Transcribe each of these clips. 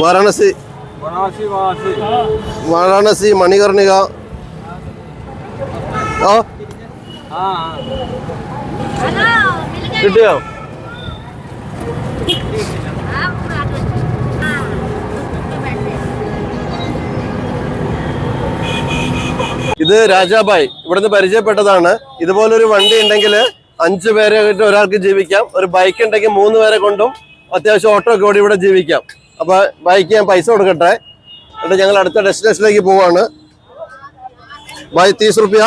വാരാണസി. വാരാണസി മണികർണിക. ആ. കിട്ടിയോ? ഇത് രാജാബായി. ഇവിടുന്ന് പരിചയപ്പെട്ടതാണ്. ഇതുപോലൊരു വണ്ടി ഉണ്ടെങ്കിൽ അഞ്ചു പേരെ ഒരാൾക്ക് ജീവിക്കാം. ഒരു ബൈക്ക് ഉണ്ടെങ്കിൽ മൂന്ന് പേരെ കൊണ്ടും അത്യാവശ്യം ഓട്ടോ ഒക്കെ ഓടി ഇവിടെ ജീവിക്കാം. അപ്പോൾ ബൈക്ക് ഞാൻ പൈസ കൊടുക്കട്ടെ. എന്നിട്ട് ഞങ്ങൾ അടുത്ത ഡെസ്റ്റിനേഷനിലേക്ക് പോവാണ്. ബൈ തീസ് റുപ്യ?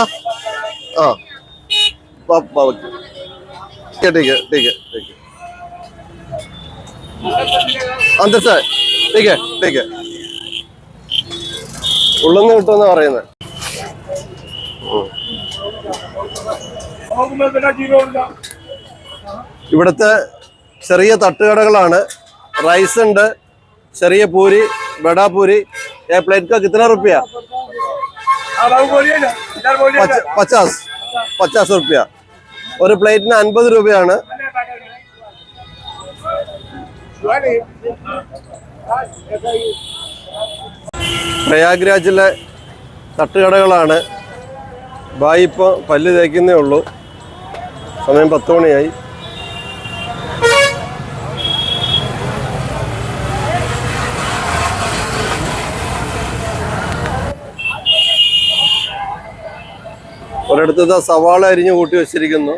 ആ. ഓക്കെ ടീക്ക് പറയുന്നത് ഇവിടുത്തെ ചെറിയ തട്ടുകടകളാണ്. റൈസ് ഉണ്ട്. ചെറിയ പൂരി ബടാ പൂരി ഏ പ്ലേറ്റ് का कितना रुपया പച്ച- പച്ചാസ് പച്ചാസ് റുപ്യ ഒരു പ്ലേറ്റിന് അൻപത് രൂപയാണ് പ്രയാഗ്രാജിലെ തട്ടുകടകളാണ് ബായി ഇപ്പോൾ പല്ല് തേക്കുന്നേ ഉള്ളൂ സമയം പത്ത് മണിയായി ഒരിടത്ത് അടുത്ത് സവാള അരിഞ്ഞു കൂട്ടി വെച്ചിരിക്കുന്നു.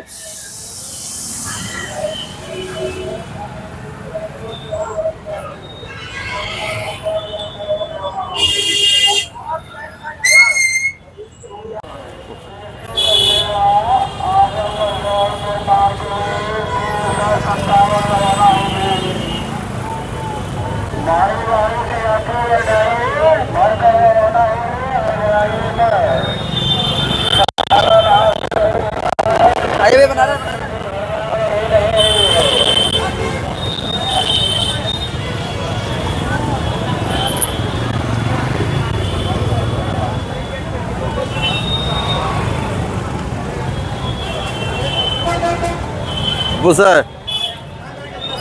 അപ്പൂസേ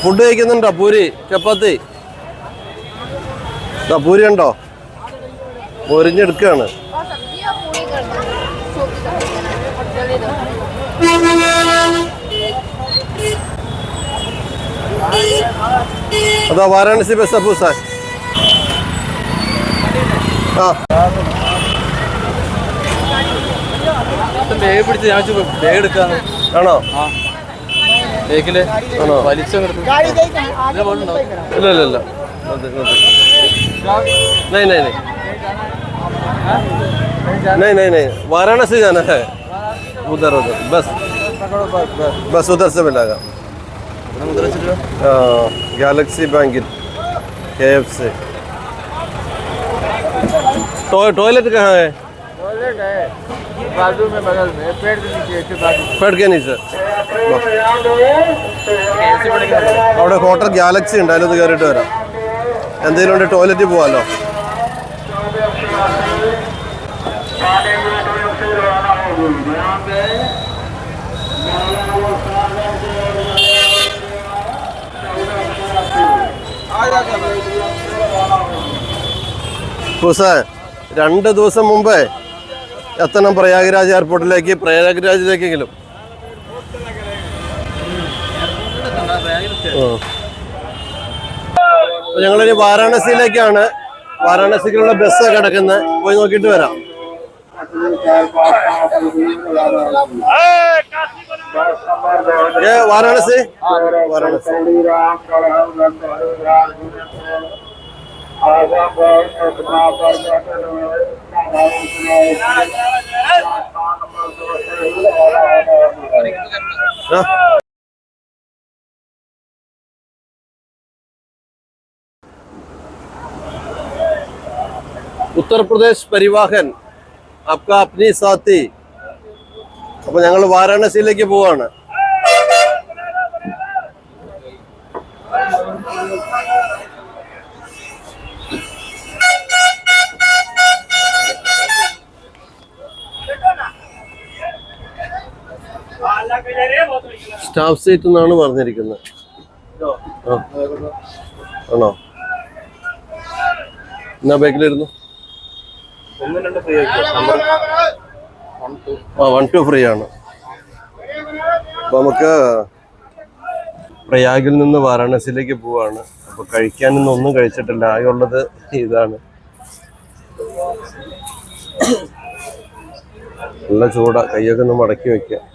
ഫുഡ് കഴിക്കുന്നുണ്ടോ? പൂരി ചപ്പാത്തി? പൂരി ഉണ്ടോ പൊരിഞ്ഞെടുക്കുകയാണ് അതോ വാരാണസി ബസ് അപ്പൂസ ആ. ബാഗ് പിടിച്ച് ഞാൻ ബാഗ് എടുക്കാന്ന്. ആണോ? ആ ബേക്കില് ആണോ വലിച്ചെടുത്തു ഇല്ല ഇല്ല ഇല്ല മതി, മതി. नहीं नहीं नहीं नहीं नहीं नहीं वाराणसी जाना है उधर उधर बस बस उधर से मिलेगा गैलेक्सी बैंकिट के एफ से टॉयलेट कहाँ है टॉयलेट है बाजू में बगल में पेड़ के नीचे इसके बाजू पेड़ के नीचे വാ. ऐसे पड़ेगा അവിടെ ഹോട്ടൽ ഗാലക്സി ഉണ്ട് അതിലൊന്ന് കയറിയിട്ട് വരാം എന്തെങ്കിലും ഉണ്ട് ടോയ്ലറ്റിൽ പോവാലോ ഹുസേ രണ്ട് ദിവസം മുമ്പേ എത്തണം പ്രയാഗ്രാജ് എയർപോർട്ടിലേക്ക് പ്രയാഗ്രാജിലേക്കെങ്കിലും. ഞങ്ങളൊരു വാരാണസിയിലേക്കാണ്. വാരാണസിക്കുള്ള ബസ് കിടക്കുന്നത് പോയി നോക്കിയിട്ട് വരാം. വാരാണസി? വാരാണസി. ആ ഉത്തർപ്രദേശ് പരിവാഹൻ അപ്ക അപ്നി സാത്തി. അപ്പൊ ഞങ്ങൾ വാരാണസിയിലേക്ക് പോവാണ്. സ്റ്റാഫ് സീറ്റ് എന്നാണ് പറഞ്ഞിരിക്കുന്നത്. ആണോ? എന്നാ ബാക്കിലിരുന്നു? ആ വൺ ടു ഫ്രീ ആണ്. അപ്പൊ നമുക്ക് പ്രയാഗിൽ നിന്ന് വാരാണസിയിലേക്ക് പോവാണ്. അപ്പൊ കഴിക്കാനൊന്നും ഒന്നും കഴിച്ചിട്ടില്ല. ആകെ ഉള്ളത് ഇതാണ്. നല്ല ചൂടാ. കൈയൊക്കെ ഒന്ന് മടക്കി വെക്കാം.